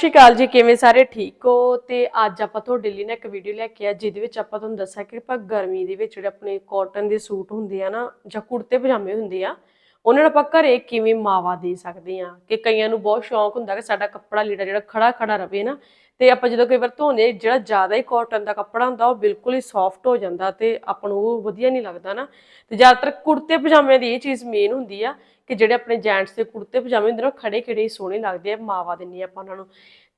ਸਤਿ ਸ਼੍ਰੀ ਅਕਾਲ ਜੀ, ਕਿਵੇਂ ਸਾਰੇ ਠੀਕ ਹੋ? ਤੇ ਅੱਜ ਆਪਾਂ ਤੁਹਾਡੇ ਲਈ ਨਾ ਇੱਕ ਵੀਡੀਓ ਲੈ ਕੇ ਆ, ਜਿਹਦੇ ਵਿੱਚ ਆਪਾਂ ਤੁਹਾਨੂੰ ਦੱਸਿਆ ਕਿ ਆਪਾਂ ਗਰਮੀ ਦੇ ਵਿੱਚ ਜਿਹੜੇ ਆਪਣੇ ਕਾਟਨ ਦੇ ਸੂਟ ਹੁੰਦੇ ਆ ਨਾ, ਜਾਂ ਕੁੜਤੇ ਪਜਾਮੇ ਹੁੰਦੇ ਆ, ਉਹਨਾਂ ਨੂੰ ਆਪਾਂ ਘਰੇ ਕਿਵੇਂ ਮਾਵਾ ਦੇ ਸਕਦੇ ਆ? ਕਿ ਕਈਆਂ ਨੂੰ ਬਹੁਤ ਸ਼ੌਂਕ ਹੁੰਦਾ ਕਿ ਸਾਡਾ ਕੱਪੜਾ ਲੀੜਾ ਜਿਹੜਾ ਖੜਾ ਖੜਾ ਰਵੇ ਨਾ, ਤੇ ਆਪਾਂ ਜਦੋਂ ਕਈ ਵਾਰ ਧੋਨੇ ਜਿਹੜਾ ਜ਼ਿਆਦਾ ਹੀ ਕਾਟਨ ਦਾ ਕੱਪੜਾ ਹੁੰਦਾ, ਉਹ ਬਿਲਕੁਲ ਹੀ ਸੌਫਟ ਹੋ ਜਾਂਦਾ ਤੇ ਆਪਾਂ ਨੂੰ ਉਹ ਵਧੀਆ ਨਹੀਂ ਲੱਗਦਾ ਨਾ। ਤੇ ਜ਼ਿਆਦਾਤਰ ਕੁੜਤੇ ਪਜਾਮਿਆਂ ਦੀ ਇਹ ਚੀਜ਼ ਮੇਨ ਹੁੰਦੀ ਆ ਕਿ ਜਿਹੜੇ ਆਪਣੇ ਜੈਂਟਸ ਦੇ ਕੁੜਤੇ ਪਜਾਮੇ ਹੁੰਦੇ ਨੇ ਉਹ ਖੜੇ ਖੜੇ ਹੀ ਸੋਹਣੇ ਲੱਗਦੇ ਆ, ਮਾਵਾ ਦਿੰਨੀ ਆਪਾਂ ਉਹਨਾਂ ਨੂੰ।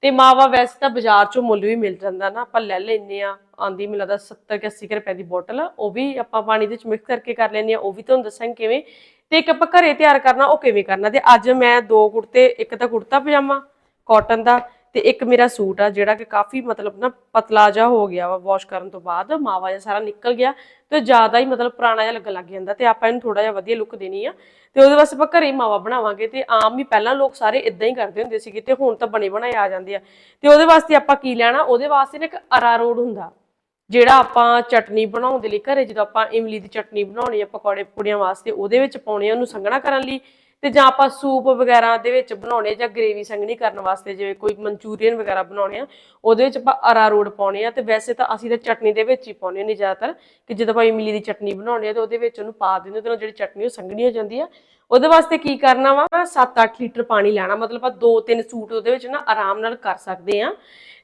ਤੇ ਮਾਵਾ ਵੈਸੇ ਤਾਂ ਬਾਜ਼ਾਰ ਚੋਂ ਮੁੱਲ ਵੀ ਮਿਲ ਜਾਂਦਾ ਨਾ, ਆਪਾਂ ਲੈ ਲੈਨੇ ਆ ਆਂਦੀ ਮੈਨੂੰ ਲੱਗਦਾ 70 ਕਿ 80 ਕੁ ਰੁਪਏ ਦੀ ਬੋਟਲ, ਉਹ ਵੀ ਆਪਾਂ ਪਾਣੀ ਦੇ ਵਿੱਚ ਮਿਕਸ ਕਰਕੇ ਕਰ ਲੈਨੇ ਆ ਉਹ ਵੀ ਤੁਹਾਨੂੰ ਦੱਸਾਂਗੇ ਕਿਵੇਂ। ਤੇ ਇੱਕ ਆਪਾਂ ਘਰੇ ਤਿਆਰ ਕਰਨਾ, ਉਹ ਕਿਵੇਂ ਕਰਨਾ? ਤੇ ਅੱਜ ਮੈਂ ਦੋ ਕੁੜਤੇ, ਇੱਕ ਤਾਂ ਕੁੜਤਾ ਪਜਾਮਾ ਕਾਟਨ ਦਾ ਤੇ ਇੱਕ ਮੇਰਾ ਸੂਟ ਆ ਜਿਹੜਾ ਕਿ ਕਾਫੀ ਮਤਲਬ ਨਾ ਪਤਲਾ ਜਿਹਾ ਹੋ ਗਿਆ ਵਾ ਵਾਸ਼ ਕਰਨ ਤੋਂ ਬਾਅਦ, ਮਾਵਾ ਜਿਹਾ ਸਾਰਾ ਨਿਕਲ ਗਿਆ ਤੇ ਜ਼ਿਆਦਾ ਹੀ ਮਤਲਬ ਪੁਰਾਣਾ ਜਿਹਾ ਲੱਗਣ ਲੱਗ ਜਾਂਦਾ ਤੇ ਆਪਾਂ ਇਹਨੂੰ ਥੋੜਾ ਜਿਹਾ ਵਧੀਆ ਲੁੱਕ ਦੇਣੀ ਆ ਤੇ ਉਹਦੇ ਵਾਸਤੇ ਆਪਾਂ ਘਰੇ ਹੀ ਮਾਵਾ ਬਣਾਵਾਂਗੇ ਤੇ ਆਮ ਹੀ ਪਹਿਲਾਂ ਲੋਕ ਸਾਰੇ ਇਦਾਂ ਹੀ ਕਰਦੇ ਹੁੰਦੇ ਸੀਗੇ ਤੇ ਹੁਣ ਤਾਂ ਬਣੇ ਬਣਾਏ ਆ ਜਾਂਦੇ ਆ। ਤੇ ਉਹਦੇ ਵਾਸਤੇ ਆਪਾਂ ਕੀ ਲੈਣਾ, ਉਹਦੇ ਵਾਸਤੇ ਨਾ ਇੱਕ ਅਰਾਰੋਡ ਹੁੰਦਾ, ਜਿਹੜਾ ਆਪਾਂ ਚਟਨੀ ਬਣਾਉਣ ਦੇ ਲਈ ਘਰੇ ਜਦੋਂ ਆਪਾਂ ਇਮਲੀ ਦੀ ਚਟਨੀ ਬਣਾਉਣੀ ਆ ਪਕੌੜੇ ਪਕੌੜਿਆਂ ਵਾਸਤੇ, ਉਹਦੇ ਵਿੱਚ ਪਾਉਣੇ ਆ ਉਹਨੂੰ ਸੰਘਣਾ ਕਰਨ ਲਈ ਤੇ ਜਾਂ ਆਪਾਂ ਸੂਪ ਵਗੈਰਾ ਦੇ ਵਿੱਚ ਬਣਾਉਣੇ ਜਾਂ ਗ੍ਰੇਵੀ ਸੰਘਣੀ ਕਰਨ ਵਾਸਤੇ, ਜਿਵੇਂ ਕੋਈ ਮਨਚੂਰੀਅਨ ਵਗੈਰਾ ਬਣਾਉਣੇ ਆ, ਉਹਦੇ ਵਿੱਚ ਆਪਾਂ ਅਰਾਰੋਡ ਪਾਉਣੇ ਆ ਤੇ ਵੈਸੇ ਤਾਂ ਅਸੀਂ ਤਾਂ ਚਟਨੀ ਦੇ ਵਿੱਚ ਹੀ ਪਾਉਣੇ ਨੇ ਜ਼ਿਆਦਾਤਰ, ਕਿ ਜਦੋਂ ਆਪਾਂ ਇਮਲੀ ਦੀ ਚਟਨੀ ਬਣਾਉਣੇ ਆ ਤੇ ਉਹਦੇ ਵਿੱਚ ਉਹਨੂੰ ਪਾ ਦਿੰਦੇ ਤੇ ਉਹ ਜਿਹੜੀ ਚਟਨੀ ਉਹ ਸੰਘਣੀ ਹੋ ਜਾਂਦੀ ਆ। ਉਹਦੇ ਵਾਸਤੇ ਕੀ ਕਰਨਾ ਵਾ? 7-8 ਲੀਟਰ ਪਾਣੀ ਲੈਣਾ, ਮਤਲਬ ਆਪਾਂ 2-3 ਸੂਟ ਉਹਦੇ ਵਿੱਚ ਨਾ ਆਰਾਮ ਨਾਲ ਕਰ ਸਕਦੇ ਆ।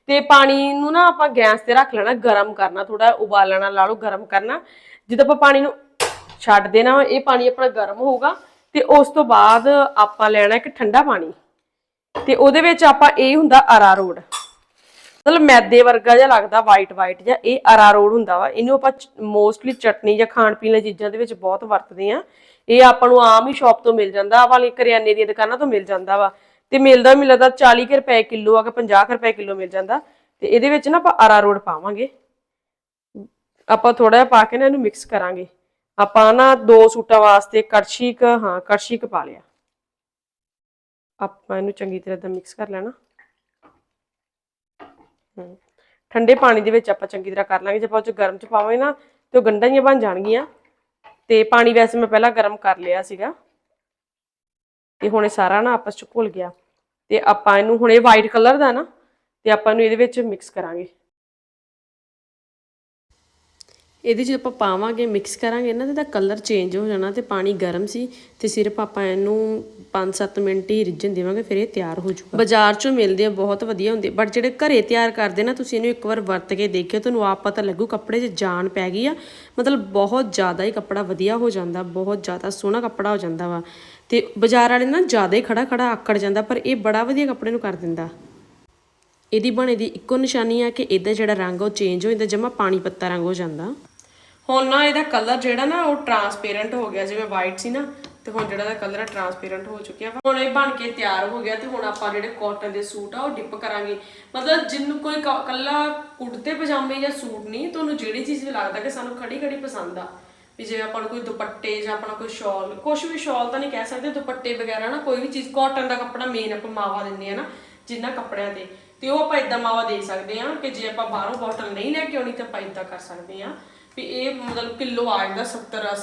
ਤੇ ਪਾਣੀ ਨੂੰ ਨਾ ਆਪਾਂ ਗੈਸ ਤੇ ਰੱਖ ਲੈਣਾ, ਗਰਮ ਕਰਨਾ ਥੋੜਾ ਉਬਾਲਣਾ, ਲਾ ਲਓ ਗਰਮ ਕਰਨਾ। ਜਦੋਂ ਆਪਾਂ ਪਾਣੀ ਨੂੰ ਛੱਡ ਦੇਣਾ ਇਹ ਪਾਣੀ ਆਪਣਾ ਗਰਮ ਹੋਊਗਾ। ਤੇ ਉਸ ਤੋਂ ਬਾਅਦ ਆਪਾਂ ਲੈਣਾ ਇੱਕ ਠੰਡਾ ਪਾਣੀ। ਤੇ ਉਹਦੇ ਵਿੱਚ ਆਪਾਂ ਇਹ ਹੁੰਦਾ ਅਰਾਰੋਡ ਮਤਲਬ ਮੈਦੇ ਵਰਗਾ ਜਿਹਾ ਲੱਗਦਾ ਵਾਈਟ ਵਾਈਟ ਜਿਹਾ। ਇਹ ਅਰਾਰੋਡ ਹੁੰਦਾ ਵਾ। ਇਹਨੂੰ ਆਪਾਂ ਮੋਸਟਲੀ ਚਟਨੀ ਜਾਂ ਖਾਣ ਪੀਣ ਵਾਲੀ ਚੀਜ਼ਾਂ ਦੇ ਵਿੱਚ ਬਹੁਤ ਵਰਤਦੇ ਆ ਇਹ ਆਪਾਂ ਨੂੰ ਆਮ ਹੀ ਸ਼ਾਪ ਤੋਂ ਮਿਲ ਜਾਂਦਾ। ਆਹ ਵਾਲੀ ਕਰਿਆਨੇ ਦੀਆਂ ਦੁਕਾਨਾਂ ਤੋਂ ਮਿਲ ਜਾਂਦਾ ਵਾ। ਤੇ ਮਿਲਦਾ ਮਿਲਦਾ 40 ਕੁ ਰੁਪਏ ਕਿਲੋ ਆ ਕੇ 50 ਕੁ ਰੁਪਏ ਕਿਲੋ ਮਿਲ ਜਾਂਦਾ। ਤੇ ਇਹਦੇ ਵਿੱਚ ਨਾ ਆਪਾਂ ਅਰਾਰੋਡ ਪਾਵਾਂਗੇ। ਆਪਾਂ ਥੋੜਾ ਜਿਹਾ ਪਾ ਕੇ ਨਾ ਇਹਨੂੰ ਮਿਕਸ ਕਰਾਂਗੇ। ਆਪਾਂ ਨਾ ਦੋ ਸੂਟਾਂ ਵਾਸਤੇ ਕੜਛੀ ਹਾਂ ਕੜਛੀ ਪਾ ਲਿਆ। ਆਪਾਂ ਇਹਨੂੰ ਚੰਗੀ ਤਰ੍ਹਾਂ ਦਾ ਮਿਕਸ ਕਰ ਲੈਣਾ। ਠੰਡੇ ਪਾਣੀ ਦੇ ਵਿੱਚ ਆਪਾਂ ਚੰਗੀ ਤਰ੍ਹਾਂ ਕਰ ਲਾਂਗੇ। ਜੇ ਆਪਾਂ ਉਹ ਚ ਗਰਮ ਚ ਪਾਵਾਂਗੇ ਨਾ, ਤੇ ਉਹ ਗੰਢਾਂ ਜਿਹੀਆਂ ਬਣ ਜਾਣਗੀਆਂ। ਤੇ ਪਾਣੀ ਵੈਸੇ ਮੈਂ ਪਹਿਲਾਂ ਗਰਮ ਕਰ ਲਿਆ ਸੀਗਾ। ਤੇ ਹੁਣ ਇਹ ਸਾਰਾ ਨਾ ਆਪਸ ਚ ਘੁਲ ਗਿਆ। ਤੇ ਆਪਾਂ ਇਹਨੂੰ, ਹੁਣ ਇਹ ਵਾਈਟ ਕਲਰ ਦਾ ਨਾ, ਤੇ ਆਪਾਂ ਇਹਨੂੰ ਇਹਦੇ ਵਿੱਚ ਮਿਕਸ ਕਰਾਂਗੇ। ਇਹਦੇ 'ਚ ਆਪਾਂ ਪਾਵਾਂਗੇ ਮਿਕਸ ਕਰਾਂਗੇ। ਨਾ ਤੇ ਇਹਦਾ ਕਲਰ ਚੇਂਜ ਹੋ ਜਾਣਾ ਤੇ ਪਾਣੀ ਗਰਮ ਸੀ ਤੇ ਸਿਰਫ ਆਪਾਂ ਇਹਨੂੰ 5-7 ਮਿੰਟ ਹੀ ਰਿੱਝਣ ਦੇਵਾਂਗੇ, ਫਿਰ ਇਹ ਤਿਆਰ ਹੋ ਜਾਊਗਾ। ਬਾਜ਼ਾਰ 'ਚੋਂ ਮਿਲਦੇ ਆ, ਬਹੁਤ ਵਧੀਆ ਹੁੰਦੇ ਬਟ ਜਿਹੜੇ ਘਰੇ ਤਿਆਰ ਕਰਦੇ ਨਾ, ਤੁਸੀਂ ਇਹਨੂੰ ਇੱਕ ਵਾਰ ਵਰਤ ਕੇ ਦੇਖਿਓ, ਤੁਹਾਨੂੰ ਆਪ ਪਤਾ ਲੱਗੂ ਕੱਪੜੇ 'ਚ ਜਾਨ ਪੈ ਗਈ ਆ। ਮਤਲਬ ਬਹੁਤ ਜ਼ਿਆਦਾ ਹੀ ਕੱਪੜਾ ਵਧੀਆ ਹੋ ਜਾਂਦਾ, ਬਹੁਤ ਜ਼ਿਆਦਾ ਸੋਹਣਾ ਕੱਪੜਾ ਹੋ ਜਾਂਦਾ ਵਾ। ਤੇ ਬਾਜ਼ਾਰ ਵਾਲੇ ਨਾ ਜ਼ਿਆਦਾ ਹੀ ਖੜਾ ਖੜਾ ਆਕੜ ਜਾਂਦਾ, ਪਰ ਇਹ ਬੜਾ ਵਧੀਆ ਕੱਪੜੇ ਨੂੰ ਕਰ ਦਿੰਦਾ। ਇਹਦੀ ਬਣੇ ਦੀ ਇੱਕੋ ਨਿਸ਼ਾਨੀ ਆ ਕਿ ਇਹਦਾ ਜਿਹੜਾ ਰੰਗ ਉਹ ਚੇਂਜ ਹੋ ਜਾਂਦਾ, ਜਮਾ ਪਾਣੀ ਪੱਤਾ ਰੰਗ ਹੋ ਜਾਂਦਾ। ਹੁਣ ਨਾ ਇਹਦਾ ਕਲਰ ਜਿਹੜਾ ਨਾ ਉਹ ਟਰਾਂਸਪੇਰੈਂਟ ਹੋ ਗਿਆ, ਜਿਵੇਂ ਵਾਈਟ ਸੀ ਨਾ, ਤੇ ਹੁਣ ਜਿਹੜਾ ਦਾ ਕਲਰ ਹੈ ਟਰਾਂਸਪੇਰੈਂਟ ਹੋ ਚੁੱਕਿਆ ਹੁਣ ਇਹ ਬਣ ਕੇ ਤਿਆਰ ਹੋ ਗਿਆ ਤੇ ਹੁਣ ਆਪਾਂ ਜਿਹੜੇ ਕਾਟਨ ਦੇ ਸੂਟ ਆ ਉਹ ਡਿਪ ਕਰਾਂਗੇ। ਮਤਲਬ ਜਿੰਨੂੰ ਕੋਈ ਕੱਲਾ ਕੁੜਤੇ ਪਜਾਮੇ ਜਾਂ ਸੂਟ ਨਹੀਂ ਤੁਹਾਨੂੰ ਜਿਹੜੀ ਚੀਜ਼ ਵੀ ਲੱਗਦਾ ਕਿ ਸਾਨੂੰ ਖੜੀ ਖੜੀ ਪਸੰਦ ਆ। ਵੀ ਜਿਵੇਂ ਆਪਾਂ ਨੂੰ ਕੋਈ ਦੁਪੱਟੇ ਜਾਂ ਆਪਣਾ ਕੋਈ ਸ਼ਾਲ ਕੁਝ ਵੀ ਸ਼ਾਲ ਤਾਂ ਨਹੀਂ ਕਹਿ ਸਕਦੇ, ਦੁਪੱਟੇ ਵਗੈਰਾ ਨਾ ਕੋਈ ਵੀ ਚੀਜ਼ ਕਾਟਨ ਦਾ ਕੱਪੜਾ ਮੇਨ ਆਪਾਂ ਮਾਵਾ ਦਿੰਦੇ ਆ ਨਾ, ਜਿੰਨਾ ਕੱਪੜਿਆਂ ਤੇ ਤੇ ਉਹ ਆਪਾਂ ਇਦਾਂ ਮਾਵਾ ਦੇ ਸਕਦੇ ਆ ਕਿ ਜੇ ਆਪਾਂ ਬਾਹਰੋਂ ਬੋਟਲ ਨਹੀਂ ਲੈ ਕੇ ਆਉਣੀ ਤਾਂ ਆਪਾਂ ਇਦਾਂ ਕਰ ਸਕਦੇ ਆ ਵੀ ਇਹ ਮਤਲਬ ਕਿਲੋ ਆ ਜਾਂਦਾ 70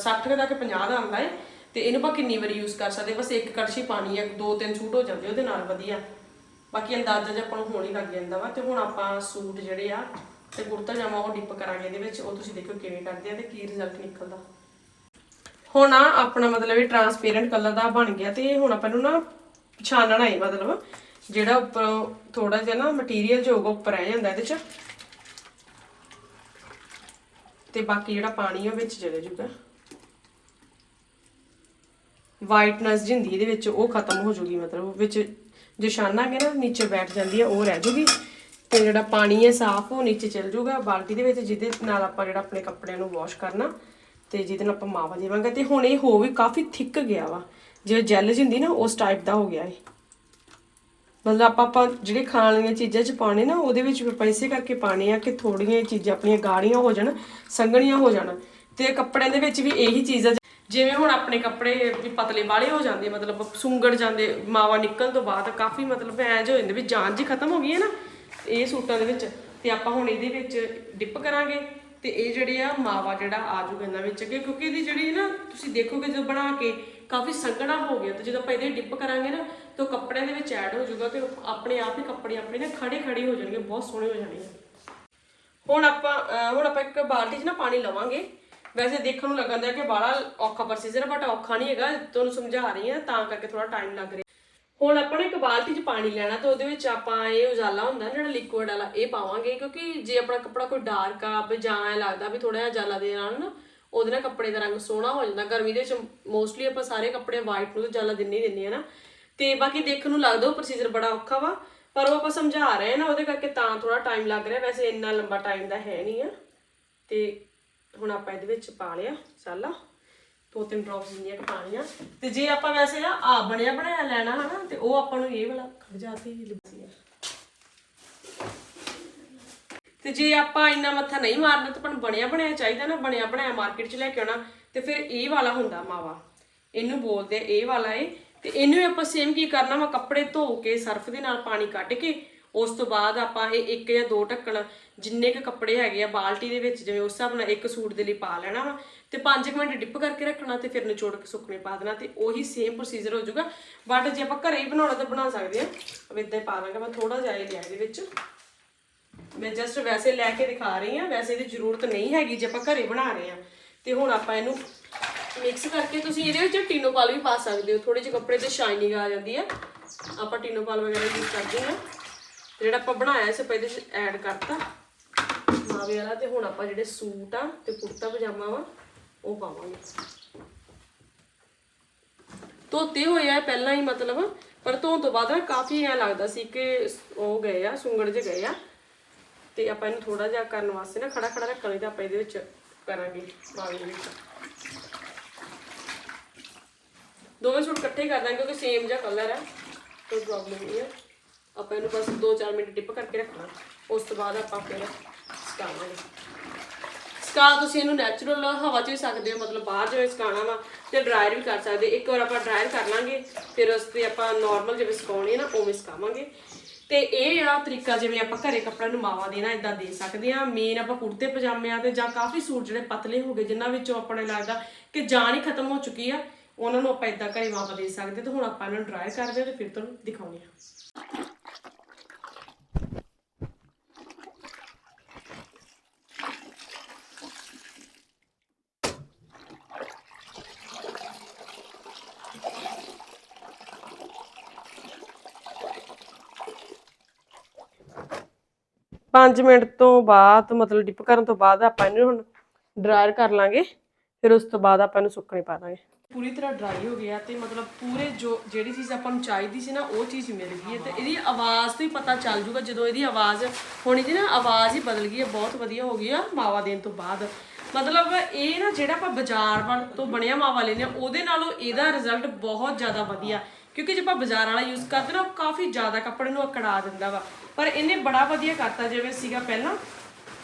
60 ਤੱਕ 50 ਦਾ ਆਉਂਦਾ ਹੈ ਤੇ ਇਹਨੂੰ ਆਪਾਂ ਕਿੰਨੀ ਵਾਰੀ ਯੂਜ਼ ਕਰ ਸਕਦੇ ਬਸ ਇੱਕ ਕੜਛੀ ਪਾਣੀ ਹੈ, ਦੋ ਤਿੰਨ ਸੂਟ ਹੋ ਜਾਂਦੇ ਉਹਦੇ ਨਾਲ ਵਧੀਆ। ਬਾਕੀ ਅੰਦਾਜ਼ਾ ਜਿਹਾ ਆਪਾਂ ਨੂੰ ਹੋਣ ਹੀ ਲੱਗ ਜਾਂਦਾ ਵਾ ਤੇ ਹੁਣ ਆਪਾਂ ਸੂਟ ਜਿਹੜੇ ਆ ਤੇ ਕੁੜਤਾ ਜਾਮਾ ਉਹ ਡਿਪ ਕਰਾਂਗੇ ਇਹਦੇ ਵਿੱਚ। ਉਹ ਤੁਸੀਂ ਦੇਖੋ ਕਿਵੇਂ ਕਰਦੇ ਆ ਤੇ ਕੀ ਰਿਜ਼ਲਟ ਨਿਕਲਦਾ। ਹੁਣ ਆ ਆਪਣਾ ਮਤਲਬ ਇਹ ਟਰਾਂਸਪੇਰੈਂਟ ਕਲਰ ਦਾ ਬਣ ਗਿਆ ਤੇ ਹੁਣ ਆਪਾਂ ਨੂੰ ਨਾ ਪਛਾਣਨਾ ਹੈ ਮਤਲਬ। ਜਿਹੜਾ ਉੱਪਰ ਥੋੜਾ ਜਿਹਾ ਨਾ ਮਟੀਰੀਅਲ ਜੋ ਹੋਊਗਾ ਉੱਪਰ ਰਹਿ ਜਾਂਦਾ ਇਹਦੇ ਚ। ਤੇ ਬਾਕੀ ਜਿਹੜਾ ਪਾਣੀ ਉਹ ਵਿੱਚ ਚਲੇ ਜਾਊਗਾ। ਵਾਈਟਨੈਸ ਜਿੰਦੀ ਇਹਦੇ ਵਿੱਚ, ਉਹ ਖਤਮ ਹੋ ਜੂਗੀ ਮਤਲਬ ਵਿੱਚ ਜੋ ਛਾਨਾਂਗੇ ਨਾ ਨੀਚੇ ਬੈਠ ਜਾਂਦੀ ਹੈ ਉਹ ਰਹਿ ਜੂਗੀ ਤੇ ਜਿਹੜਾ ਪਾਣੀ ਹੈ ਸਾਫ਼, ਉਹ ਨੀਚੇ ਚਲ ਜੂਗਾ ਬਾਲਟੀ ਦੇ ਵਿੱਚ, ਜਿਹਦੇ ਨਾਲ ਆਪਾਂ ਜਿਹੜਾ ਆਪਣੇ ਕੱਪੜਿਆਂ ਨੂੰ ਵਾਸ਼ ਕਰਨਾ, ਤੇ ਜਿਹਦੇ ਨਾਲ ਆਪਾਂ ਮਾਵਾ ਦੇਵਾਂਗੇ। ਤੇ ਹੁਣ ਇਹ ਹੋ ਵੀ ਕਾਫੀ ਥਿੱਕ ਗਿਆ ਵਾ। ਜਿਵੇਂ ਜੈਲ ਜਿੰਦੀ ਨਾ, ਉਸ ਟਾਈਪ ਦਾ ਹੋ ਗਿਆ ਇਹ। ਮਤਲਬ ਆਪਾਂ ਆਪਾਂ ਜਿਹੜੇ ਖਾਣ ਵਾਲੀਆਂ ਚੀਜ਼ਾਂ 'ਚ ਪਾਉਣੇ ਨਾ, ਉਹਦੇ ਵਿੱਚ ਵੀ ਆਪਾਂ ਇਸੇ ਕਰਕੇ ਪਾਣੇ ਆ ਕਿ ਥੋੜੀਆਂ ਚੀਜ਼ਾਂ ਆਪਣੀਆਂ ਗਾੜੀਆਂ ਹੋ ਜਾਣ, ਸੰਘਣੀਆਂ ਹੋ ਜਾਣ। ਤੇ ਕੱਪੜਿਆਂ ਦੇ ਵਿੱਚ ਵੀ ਇਹੀ ਚੀਜ਼ ਆ ਜਿਵੇਂ ਹੁਣ ਆਪਣੇ ਕੱਪੜੇ ਵੀ ਪਤਲੇ ਵਾਲੇ ਹੋ ਜਾਂਦੇ, ਮਤਲਬ ਸੁੰਗੜ ਜਾਂਦੇ, ਮਾਵਾ ਨਿਕਲਣ ਤੋਂ ਬਾਅਦ ਕਾਫੀ ਮਤਲਬ ਐਂ ਜੋ ਹੋ ਜਾਂਦੇ ਵੀ ਜਾਨ ਜੀ ਖਤਮ ਹੋ ਗਈ ਹੈ ਨਾ, ਇਹ ਸੂਟਾਂ ਦੇ ਵਿੱਚ। ਤੇ ਆਪਾਂ ਹੁਣ ਇਹਦੇ ਵਿੱਚ ਡਿਪ ਕਰਾਂਗੇ। ਤੇ ਇਹ ਜਿਹੜੇ ਆ ਮਾਵਾ ਜਿਹੜਾ ਆ ਜੂਗਾ ਇਹਨਾਂ ਵਿੱਚ ਅੱਗੇ, ਕਿਉਂਕਿ ਇਹਦੀ ਜਿਹੜੀ ਨਾ ਤੁਸੀਂ ਦੇਖੋਗੇ ਜਦੋਂ ਬਣਾ ਕੇ ਕਾਫੀ ਸੰਘਣਾ ਹੋ ਗਿਆ ਤੇ ਜਦੋਂ ਆਪਾਂ ਇਹਦੇ ਡਿਪ ਕਰਾਂਗੇ ਨਾ, ਤਾਂ ਉਹ ਕੱਪੜਿਆਂ ਦੇ ਵਿੱਚ ਐਡ ਹੋ ਜਾਊਗਾ ਤੇ ਉਹ ਆਪਣੇ ਆਪ ਹੀ ਕੱਪੜੇ ਆਪਣੇ ਨਾ ਖੜੇ ਖੜੇ ਹੋ ਜਾਣਗੇ, ਬਹੁਤ ਸੋਹਣੇ ਹੋ ਜਾਣਗੇ। ਹੁਣ ਆਪਾਂ ਹੁਣ ਆਪਾਂ ਇੱਕ ਬਾਲਟੀ 'ਚ ਨਾ ਪਾਣੀ ਲਵਾਂਗੇ। ਵੈਸੇ ਦੇਖਣ ਨੂੰ ਲੱਗਦਾ ਕਿ ਬਾਲਾ ਔਖਾ ਪ੍ਰੋਸੀਜਰ ਬਟ ਔਖਾ ਨਹੀਂ ਹੈਗਾ, ਤੁਹਾਨੂੰ ਸਮਝਾ ਰਹੀ ਹਾਂ, ਤਾਂ ਕਰਕੇ ਥੋੜਾ ਟਾਈਮ ਲੱਗ ਰਿਹਾ। ਹੁਣ ਆਪਾਂ ਨੇ ਇੱਕ ਬਾਲਟੀ 'ਚ ਪਾਣੀ ਲੈਣਾ ਤੇ ਉਹਦੇ ਵਿੱਚ ਆਪਾਂ ਇਹ ਉਜਾਲਾ ਹੁੰਦਾ ਜਿਹੜਾ ਲਿਕੁਇਡ ਵਾਲਾ, ਇਹ ਪਾਵਾਂਗੇ ਕਿਉਂਕਿ ਜੇ ਆਪਣਾ ਕੱਪੜਾ ਕੋਈ ਡਾਰਕ ਆ ਵੀ ਜਾਂ ਐ ਲੱਗਦਾ ਵੀ ਥੋੜਾ ਜਿਹਾ ਉਜਾਲਾ ਦੇ ਨਾਲ ਨਾ, ਉਹਦੇ ਨਾਲ ਕੱਪੜੇ ਦਾ ਰੰਗ ਸੋਹਣਾ ਹੋ ਜਾਂਦਾ। ਗਰਮੀ ਦੇ ਵਿੱਚ ਮੋਸਟਲੀ ਆਪਾਂ ਸਾਰੇ ਕੱਪੜੇ ਵਾਈਟ ਨੂੰ ਤਾਂ ਉਜਾਲਾ ਦਿੰਨੇ ਹੀ ਦਿੰਨੇ ਆ ਨਾ। ਤੇ ਬਾਕੀ ਦੇਖਣ ਨੂੰ ਲੱਗਦਾ ਉਹ ਪ੍ਰੋਸੀਜਰ ਬੜਾ ਔਖਾ ਵਾ, ਪਰ ਉਹ ਆਪਾਂ ਸਮਝਾ ਰਹੇ ਆ ਨਾ ਉਹਦੇ ਕਰਕੇ ਤਾਂ ਥੋੜਾ ਟਾਈਮ ਲੱਗ ਰਿਹਾ। ਵੈਸੇ ਇੰਨਾ ਲੰਬਾ ਟਾਈਮ ਦਾ ਹੈ ਨਹੀਂ ਆ। ਤੇ ਹੁਣ ਆਪਾਂ ਇਹਦੇ ਵਿੱਚ ਪਾ ਲਿਆ ਮਸਾਲਾ ਦੋ ਤਿੰਨ ਡ੍ਰੌਪਸ ਜਿੰਨੀਆਂ ਕੁ ਪਾਣੀਆਂ। ਤੇ ਜੇ ਆਪਾਂ ਵੈਸੇ ਨਾ ਆ ਬਣਿਆ ਬਣਾਇਆ ਲੈਣਾ ਹਨਾ, ਤੇ ਉਹ ਆਪਾਂ ਨੂੰ ਇਹ ਵਾਲਾ ਖੜ ਜਾਤੀ ਲਿਬਸੀ ਤੇ ਜੇ ਆਪਾਂ ਇੰਨਾ ਮੱਥਾ ਨਹੀਂ ਮਾਰਨਾ, ਤਾਂ ਆਪਾਂ ਨੂੰ ਬਣਿਆ ਬਣਾਇਆ ਚਾਹੀਦਾ ਨਾ, ਬਣਿਆ ਬਣਾਇਆ ਮਾਰਕੀਟ 'ਚ ਲੈ ਕੇ ਆਉਣਾ, ਤੇ ਫਿਰ ਇਹ ਵਾਲਾ ਹੁੰਦਾ ਮਾਵਾ। ਇਹਨੂੰ ਬੋਲਦੇ ਇਹ ਵਾਲਾ ਏ ਤੇ ਇਹਨੂੰ ਆਪਾਂ ਸੇਮ ਕੀ ਕਰਨਾ ਵਾ, ਕੱਪੜੇ ਧੋ ਕੇ, ਸਰਫ ਦੇ ਨਾਲ ਪਾਣੀ ਕੱਢ ਕੇ ਉਸ ਤੋਂ ਬਾਅਦ ਆਪਾਂ ਇਹ ਇੱਕ ਜਾਂ ਦੋ ਢੱਕਣ ਜਿੰਨੇ ਕ ਕੱਪੜੇ ਹੈਗੇ ਆ ਬਾਲਟੀ ਦੇ ਵਿੱਚ ਜਿਵੇਂ ਉਸ ਹਿਸਾਬ ਨਾਲ ਇੱਕ ਸੂਟ ਦੇ ਲਈ ਪਾ ਲੈਣਾ ਵਾ ਤੇ 5 ਮਿੰਟ ਡਿਪ ਕਰਕੇ ਰੱਖਣਾ ਤੇ ਫਿਰ ਨਿਚੋੜ ਕੇ ਸੁੱਕਣੇ ਪਾ ਦੇਣਾ ਤੇ ਉਹੀ ਸੇਮ ਪ੍ਰੋਸੀਜਰ ਹੋ ਜਾਊਗਾ। ਬਟ ਜੇ ਆਪਾਂ ਘਰੇ ਹੀ ਬਣਾਉਣਾ ਤਾਂ ਬਣਾ ਸਕਦੇ ਆ। ਇਦਾਂ ਹੀ ਪਾ ਲਾਂਗਾ ਮੈਂ ਥੋੜਾ ਜਿਹਾ ਹੀ ਲਿਆ ਇਹਦੇ ਵਿੱਚ। ਮੈਂ ਜਸਟ ਵੈਸੇ ਲੈ ਕੇ ਦਿਖਾ ਰਹੀ ਹਾਂ, ਵੈਸੇ ਇਹਦੀ ਜ਼ਰੂਰਤ ਨਹੀਂ ਹੈਗੀ ਜੇ ਆਪਾਂ ਘਰੇ ਬਣਾ ਰਹੇ ਹਾਂ। ਤੇ ਹੁਣ ਆਪਾਂ ਇਹਨੂੰ ਮਿਕਸ ਕਰਕੇ ਤੁਸੀਂ ਇਹਦੇ ਵਿੱਚ ਟੀਨੋਪਾਲ ਵੀ ਪਾ ਸਕਦੇ ਹੋ। ਥੋੜੇ ਜਿਹੇ ਕੱਪੜੇ ਤੇ ਸ਼ਾਈਨਿੰਗ ਆ ਜਾਂਦੀ ਆ। ਆਪਾਂ ਟੀਨੋਪਾਲ ਵਗੈਰਾ ਯੂਜ਼ ਕਰਦੇ ਹਾਂ। ਜਿਹੜਾ ਆਪਾਂ ਬਣਾਇਆ ਸੀ ਆਪਾਂ ਐਡ ਕਰਤਾ। ਮਾਵੇ ਵਾਲਾ ਤੇ ਹੁਣ ਆਪਾਂ ਜਿਹੜੇ ਸੂਟ ਆ ਤੇ ਕੁੜਤਾ, ਪਜਾਮਾ ਵਾ, ਉਹ ਪਾਵਾਂਗੇ। ਧੋਤੇ ਹੋਏ ਆ, ਪਹਿਲਾਂ ਹੀ ਮਤਲਬ, ਪਰ ਧੋਣ ਤੋਂ ਬਾਅਦ ਨਾ ਕਾਫੀ ਐ ਲੱਗਦਾ ਸੀ ਕਿ ਉਹ ਗਏ ਆ, ਸੁੰਗੜ ਜੇ ਗਏ ਆ। ਤੇ ਆਪਾਂ ਇਹਨੂੰ ਥੋੜਾ ਜਿਹਾ ਕਰਨ ਵਾਸਤੇ ਨਾ ਖੜਾ ਖੜਾ ਰੱਖਣ ਲਈ ਤਾਂ ਆਪਾਂ ਇਹਦੇ ਵਿੱਚ ਕਰਾਂਗੇ ਮਾਵੇ ਦੇ ਵਿੱਚ। ਦੋਵੇਂ ਸੂਟ ਇਕੱਠੇ ਕਰ ਦਾਂਗੇ, ਕਿਉਂਕਿ ਸੇਮ ਜਿਹਾ ਕਲਰ ਹੈ ਕੋਈ ਪ੍ਰੋਬਲਮ ਨਹੀਂ ਹੈ ਆਪਾਂ ਇਹਨੂੰ ਬਸ 2-4 ਮਿੰਟ ਡਿਪ ਕਰਕੇ ਰੱਖਣਾ। ਉਸ ਤੋਂ ਬਾਅਦ ਆਪਾਂ ਫਿਰ ਸੁਕਾਵਾਂਗੇ। ਸੁਕਾ ਤੁਸੀਂ ਇਹਨੂੰ ਨੈਚੁਰਲ ਹਵਾ 'ਚ ਵੀ ਸਕਦੇ ਹੋ, ਮਤਲਬ ਬਾਹਰ ਜਿਵੇਂ ਸੁਕਾਉਣਾ ਵਾ ਤੇ ਡਰਾਇਰ ਵੀ ਕਰ ਸਕਦੇ। ਇੱਕ ਵਾਰ ਆਪਾਂ ਡਰਾਇਰ ਕਰ ਲਾਂਗੇ, ਫਿਰ ਉਸ ਤੇ ਆਪਾਂ ਨਾਰਮਲ ਜਿਵੇਂ ਸੁਕਾਉਣੀ ਹੈ ਨਾ, ਉਵੇਂ ਸੁਕਾਵਾਂਗੇ। ਤੇ ਇਹ ਆ ਤਰੀਕਾ ਜਿਵੇਂ ਆਪਾਂ ਘਰੇ ਕੱਪੜਾ ਨੂੰ ਮਾਵਾ ਦੇਣਾ ਇਦਾਂ ਦੇ ਸਕਦੇ ਆ। ਮੇਨ ਆਪਾਂ ਕੁੜਤੇ, ਪਜਾਮਿਆਂ ਤੇ ਜਾਂ ਕਾਫੀ ਸੂਟ ਜਿਹੜੇ ਪਤਲੇ ਹੋ ਗਏ, ਜਿਨ੍ਹਾਂ ਵਿੱਚੋਂ ਆਪਣੇ ਲੱਗਦਾ ਕਿ ਜਾਨ ਹੀ ਖਤਮ ਹੋ ਚੁੱਕੀ ਆ, ਉਹਨਾਂ ਨੂੰ ਆਪਾਂ ਇਦਾਂ ਘਰੇ ਮਾਵਾ ਦੇ ਸਕਦੇ ਤੇ ਹੁਣ ਆਪਾਂ ਇਹਨਾਂ ਨੂੰ ਡਰਾਈ ਕਰਦੇ ਆ ਤੇ ਫਿਰ ਤੁਹਾਨੂੰ ਦਿਖਾਉਂਦੇ ਆ। ਪੰਜ ਮਿੰਟ ਤੋਂ ਬਾਅਦ, ਮਤਲਬ ਡਿਪ ਕਰਨ ਤੋਂ ਬਾਅਦ ਆਪਾਂ ਇਹਨੂੰ ਹੁਣ ਡਰਾਇਰ ਕਰ ਲਾਂਗੇ, ਫਿਰ ਉਸ ਤੋਂ ਬਾਅਦ ਆਪਾਂ ਇਹਨੂੰ ਸੁੱਕਣੇ ਪਾ ਦਾਂਗੇ। ਪੂਰੀ ਤਰ੍ਹਾਂ ਡਰਾਈ ਹੋ ਗਿਆ ਤੇ ਮਤਲਬ ਪੂਰੇ ਜੋ ਜਿਹੜੀ ਚੀਜ਼ ਆਪਾਂ ਨੂੰ ਚਾਹੀਦੀ ਸੀ ਨਾ, ਉਹ ਚੀਜ਼ ਮਿਲ ਗਈ ਹੈ ਤੇ ਇਹਦੀ ਆਵਾਜ਼ ਤੋਂ ਹੀ ਪਤਾ ਚੱਲ ਜੂਗਾ, ਜਦੋਂ ਇਹਦੀ ਆਵਾਜ਼ ਹੋਣੀ ਸੀ ਨਾ, ਆਵਾਜ਼ ਹੀ ਬਦਲ ਗਈ ਹੈ, ਬਹੁਤ ਵਧੀਆ ਹੋ ਗਈ ਆ ਮਾਵਾ ਦੇਣ ਤੋਂ ਬਾਅਦ। ਮਤਲਬ ਇਹ ਨਾ ਜਿਹੜਾ ਆਪਾਂ ਬਾਜ਼ਾਰ ਵਾਲ ਤੋਂ ਬਣਿਆ ਮਾਵਾ ਲੈਨੇ ਆ, ਉਹਦੇ ਨਾਲੋਂ ਇਹਦਾ ਰਿਜ਼ਲਟ ਬਹੁਤ ਜ਼ਿਆਦਾ ਵਧੀਆ, ਕਿਉਂਕਿ ਜੇ ਆਪਾਂ ਬਾਜ਼ਾਰ ਵਾਲਾ ਯੂਜ਼ ਕਰਦੇ ਨਾ, ਉਹ ਕਾਫੀ ਜ਼ਿਆਦਾ ਕੱਪੜੇ ਨੂੰ ਅਕੜਾ ਦਿੰਦਾ ਵਾ। ਪਰ ਇਹਨੇ ਬੜਾ ਵਧੀਆ ਕਰਤਾ ਜਿਵੇਂ ਸੀਗਾ ਪਹਿਲਾਂ।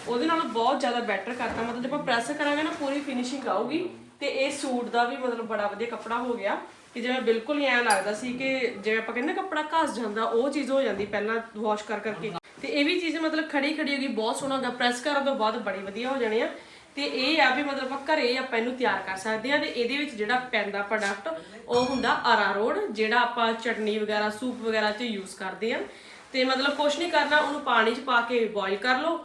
ਉਹਦੇ ਨਾਲ ਬਹੁਤ ਜ਼ਿਆਦਾ ਬੈਟਰ ਕਰਤਾ। ਮਤਲਬ ਜੇ ਆਪਾਂ ਪ੍ਰੈਸ ਕਰਾਂਗੇ ਨਾ, ਪੂਰੀ ਫਿਨਿਸ਼ਿੰਗ ਆਊਗੀ। ਤੇ ਇਹ ਸੂਟ ਦਾ ਵੀ ਮਤਲਬ ਬੜਾ ਵਧੀਆ ਕੱਪੜਾ ਹੋ ਗਿਆ। ਕਿ ਜਿਵੇਂ ਬਿਲਕੁਲ ਹੀ ਐਂ ਲੱਗਦਾ ਸੀ ਕਿ ਜਿਵੇਂ ਆਪਾਂ ਕਹਿੰਦੇ ਨਾ, ਕੱਪੜਾ ਘਸ ਜਾਂਦਾ, ਉਹ ਚੀਜ਼ ਹੋ ਜਾਂਦੀ ਪਹਿਲਾਂ ਵਾਸ਼ ਕਰ ਕਰਕੇ। ਤੇ ਇਹ ਵੀ ਚੀਜ਼ ਮਤਲਬ ਖੜੀ ਖੜੀ ਹੋ ਗਈ, ਬਹੁਤ ਸੋਹਣਾ ਹੋ ਪ੍ਰੈਸ ਕਰਨ ਤੋਂ ਬਾਅਦ ਬੜੀ ਵਧੀਆ ਹੋ ਜਾਣੀ ਆ। ਤੇ ਇਹ ਆ ਵੀ ਮਤਲਬ ਆਪਾਂ ਘਰੇ ਆਪਾਂ ਇਹਨੂੰ ਤਿਆਰ ਕਰ ਸਕਦੇ ਆ ਤੇ ਇਹਦੇ ਵਿੱਚ ਜਿਹੜਾ ਪੈਂਦਾ ਪ੍ਰੋਡਕਟ ਉਹ ਹੁੰਦਾ ਅਰਾਰੋਡ ਜਿਹੜਾ ਆਪਾਂ ਚਟਨੀ ਵਗੈਰਾ, ਸੂਪ ਵਗੈਰਾ 'ਚ ਯੂਜ਼ ਕਰਦੇ ਆ। ਤੇ ਮਤਲਬ ਕੁਛ ਨਹੀਂ ਕਰਨਾ ਉਹਨੂੰ ਪਾਣੀ 'ਚ ਪਾ ਕੇ ਬੋਇਲ ਕਰ ਲਓ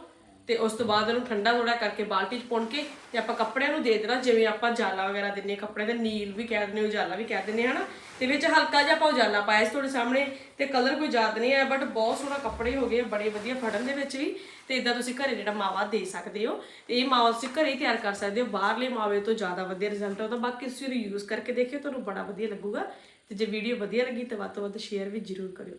ਤੇ ਉਸ ਤੋਂ ਬਾਅਦ ਉਹਨੂੰ ਠੰਡਾ ਥੋੜਾ ਕਰਕੇ ਬਾਲਟੀ 'ਚ ਪੁਣ ਕੇ ਤੇ ਆਪਾਂ ਕੱਪੜਿਆਂ ਨੂੰ ਦੇ ਦੇਣਾ ਜਿਵੇਂ ਆਪਾਂ ਜਾਲਾ ਵਗੈਰਾ ਦਿੰਨੇ ਕੱਪੜੇ ਦੇ ਨੀਲ ਵੀ ਕਹਿ ਦਿੰਦੇ ਉਜਾਲਾ ਵੀ ਕਹਿ ਦਿੰਦੇ ਹਨਾ? ਤੇ ਵਿੱਚ ਹਲਕਾ ਜਿਹਾ ਆਪਾਂ ਉਜਾਲਾ ਪਾਇਆ ਸੀ ਤੁਹਾਡੇ ਸਾਹਮਣੇ ਤੇ ਕਲਰ ਕੋਈ ਯਾਦ ਨਹੀਂ ਆਇਆ ਬਟ ਬਹੁਤ ਸੋਹਣਾ ਕੱਪੜੇ ਹੋ ਗਏ ਆ, ਬੜੇ ਵਧੀਆ ਫੜਨ ਦੇ ਵਿੱਚ ਵੀ ਤੇ ਇਦਾਂ ਤੁਸੀਂ ਘਰੇ ਜਿਹੜਾ ਮਾਵਾ ਦੇ ਸਕਦੇ ਹੋ ਤੇ ਇਹ ਮਾਵਾ ਤੁਸੀਂ ਘਰੇ ਹੀ ਤਿਆਰ ਕਰ ਸਕਦੇ ਹੋ ਬਾਹਰਲੇ ਮਾਵੇ ਤੋਂ ਜ਼ਿਆਦਾ ਵਧੀਆ ਰਿਜ਼ਲਟ ਆਉਂਦਾ ਬਾਕੀ ਤੁਸੀਂ ਉਹਨੂੰ ਯੂਜ਼ ਕਰਕੇ ਦੇਖਿਓ ਤੁਹਾਨੂੰ ਬੜਾ ਵਧੀਆ ਲੱਗੂਗਾ ਤੇ ਜੇ ਵੀਡੀਓ ਵਧੀਆ ਲੱਗੀ ਤਾਂ ਵੱਧ ਤੋਂ ਵੱਧ ਸ਼ੇਅਰ ਵੀ ਜ਼ਰੂਰ ਕਰਿਓ।